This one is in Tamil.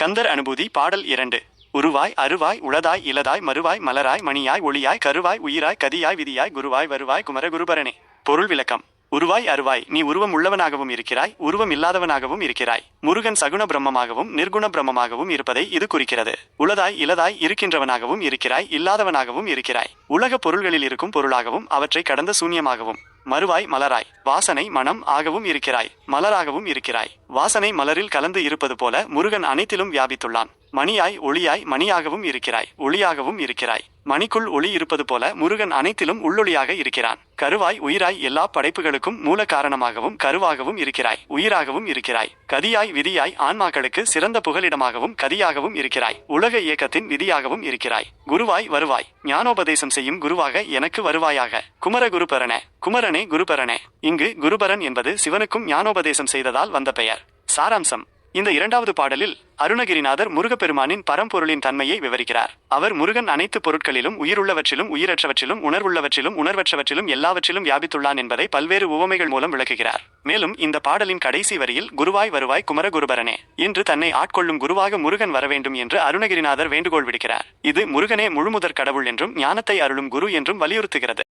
கந்தர் அனுபூதி பாடல் இரண்டு. உருவாய் அருவாய் உளதாய் இலதாய் மறுவாய் மலராய் மணியாய் ஒளியாய் கருவாய் உயிராய் கதியாய் விதியாய் குருவாய் வருவாய் குமர குருபரனே பொருள் விளக்கம். உருவாய் அருவாய் நீ உருவம் உள்ளவனாகவும் இருக்கிறாய் உருவம் இல்லாதவனாகவும் இருக்கிறாய். முருகன் சகுண பிரம்மமாகவும் நிர்குண பிரம்மமாகவும் இருப்பதை இது குறிக்கிறது. உளதாய் இலதாய் இருக்கின்றவனாகவும் இருக்கிறாய் இல்லாதவனாகவும் இருக்கிறாய். உலக பொருள்களில் இருக்கும் பொருளாகவும் அவற்றை கடந்த சூன்யமாகவும் மறுவாய் மலராய். வாசனை மனம் ஆகவும் இருக்கிறாய். மலராகவும் இருக்கிறாய். வாசனை மலரில் கலந்து இருப்பது போல முருகன் அனைத்திலும் வியாபித்துள்ளான். மணியாய் ஒளியாய் மணியாகவும் இருக்கிறாய் ஒளியாகவும் இருக்கிறாய். மணிக்குள் ஒளி இருப்பது போல முருகன் அனைத்திலும் உள்ளொளியாக இருக்கிறான். கருவாய் உயிராய் எல்லா படைப்புகளுக்கும் மூல காரணமாகவும் கருவாகவும் இருக்கிறாய் உயிராகவும் இருக்கிறாய். கதியாய் விதியாய் ஆன்மாக்களுக்கு சிறந்த புகலிடமாகவும் கதியாகவும் இருக்கிறாய். உலக இயக்கத்தின் விதியாகவும் இருக்கிறாய். குருவாய் வருவாய். ஞானோபதேசம் செய்யும் குருவாக எனக்கு வருவாயாக. குமர குருபரண குமரனே குருபரனே இங்கு குருபரன் என்பது சிவனுக்கும் ஞானோபதேசம் செய்ததால் வந்த பெயர். சாராம்சம். இந்த இரண்டாவது பாடலில் அருணகிரிநாதர் முருகப்பெருமானின் பரம்பொருளின் தன்மையை விவரிக்கிறார். அவர் முருகன் அனைத்து பொருட்களிலும் உயிருள்ளவற்றிலும் உயிரற்றவற்றிலும் உணர்வுள்ளவற்றிலும் உணர்வற்றவற்றிலும் எல்லாவற்றிலும் வியாபித்துள்ளான் என்பதை பல்வேறு உவமைகள் மூலம் விளக்குகிறார். மேலும் இந்த பாடலின் கடைசி வரியில் குருவாய் வருவாய் குமரகுருபரனே இன்று தன்னை ஆட்கொள்ளும் குருவாக முருகன் வர வேண்டும் என்று அருணகிரிநாதர் வேண்டுகோள் விடுக்கிறார். இது முருகனே முழுமுதற் கடவுள் என்றும் ஞானத்தை அருளும் குரு என்றும் வலியுறுத்துகிறது.